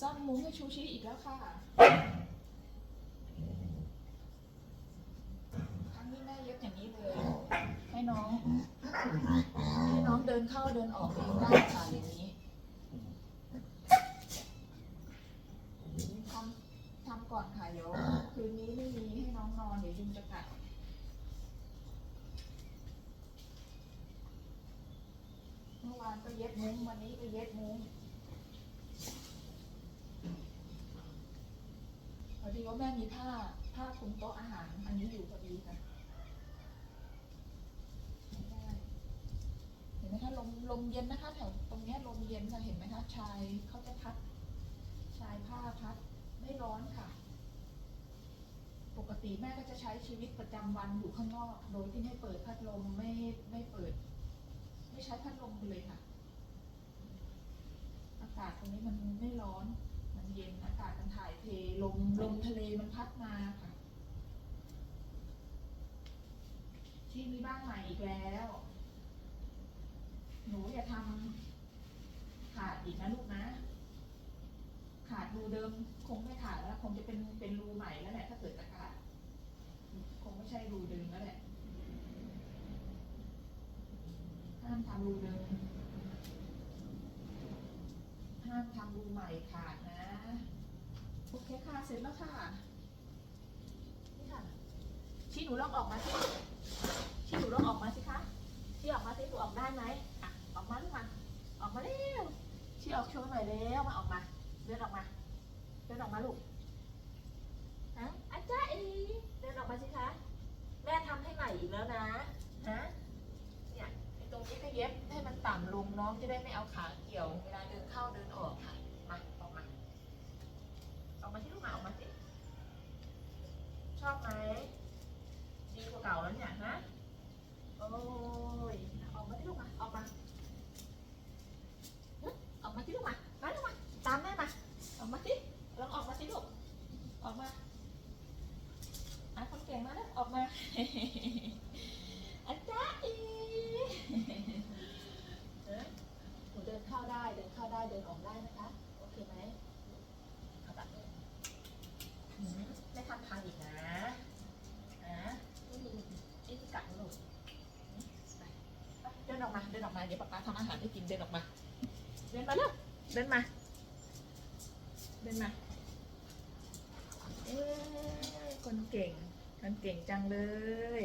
ซ่อมมุ้งให้ชูชีอีกแล้วค่ะ ครั้งนี้แม่เย็บอย่างนี้เลย ให้น้อง ให้น้องเดินเข้าเดินออกเองได้ค่ะอย่างนี้ทำทำก่อนค่ะเดี๋ยวคืนนี้ไม่มีให้น้องนอนเดี๋ยวยุงจะกัดเมื่อวานก็เย็บมุ้งวันนี้ก็เย็บมุ้งพอ ดีว่าแม่มีผ้าผ้าคลุมโต๊ะอาหาร อันนี้อยู่พอดีค่ะเห็นไหมคะลมลมเย็นนะคะแถวตรงนี้ลมเย็นค่ะเห็นไหมคะชายเขาจะพัด ชายผ้าพัดไม่ร้อนค่ะ ปกติแม่ก็จะใช้ชีวิตประจำวันอยู่ข้างนอก โดยที่ไม่เปิดพัดลมไม่ไม่เปิด ไม่ใช้พัดลมเลยค่ะ อากาศตรงนี้มันไม่ร้อน เย็นอากาศมันถ่ายเทลมลมทะเลมันพัดมาค่ะ ที่มีบ้านใหม่อีกแล้ว หนูอย่าทำขาดอีกนะลูกนะ ขาดรูเดิมคงไม่ขาดแล้ว คงจะเป็นเป็นรูใหม่แล้วแหละถ้าเกิดจะขาดคงไม่ใช่รูเดิมแล้วแหละห้ามทำรูเดิมห้ามทำรูใหม่ขาดนะ เสร็จแล้วค่ะ นี่ค่ะ ชี้หนูลองออกมาสิชี้หนูลองออกมาสิคะชี้ออกมาสิหนูออกได้ไหมอะออกมาลูกมาออกมาเร็วชี้ออกโชว์หน่อยเร็วมาออกมาเดินออกมาเดินออกมาลูกฮะอาจารย์อีเดินออกมาสิคะแม่ทำให้ใหม่อีกแล้วนะฮะเนี่ยตรงนี้ก็เย็บให้มันต่ำลงน้องจะได้ไม่เอาขาเกี่ยวเวลาเดินเข้าเดินออกค่ะ มาออกมา ออกมาที่ลูกมาออกมาสิ ช อบไหมดีกว่าเก่าแล้วเนี่ยนะโอ้ยออกมาที่ลูกมาออกมาหึออกมาที่ลูกมามาลูกมาตามแม่มาออกมาสิลองออกมาสิลูกออกมาอะคนเก่งมาแล้วออกมาอาจารย์อีเอ้ยหนูเดินเข้าได้เดินเข้าได้เดินออกได้นะคะโอเคไหมเอาแบบนี้อืมไม่ทำพังอีกนะอะนี่นี่ที่กัดหนูไปไปเดินออก มาเดินออกมาเดี๋ยวป๊าป๊าทำอาหารให้กินเดินออกมา เดินมาเร็วเดินมา เดินมาเอ้คนเก่งคนเก่งจังเลย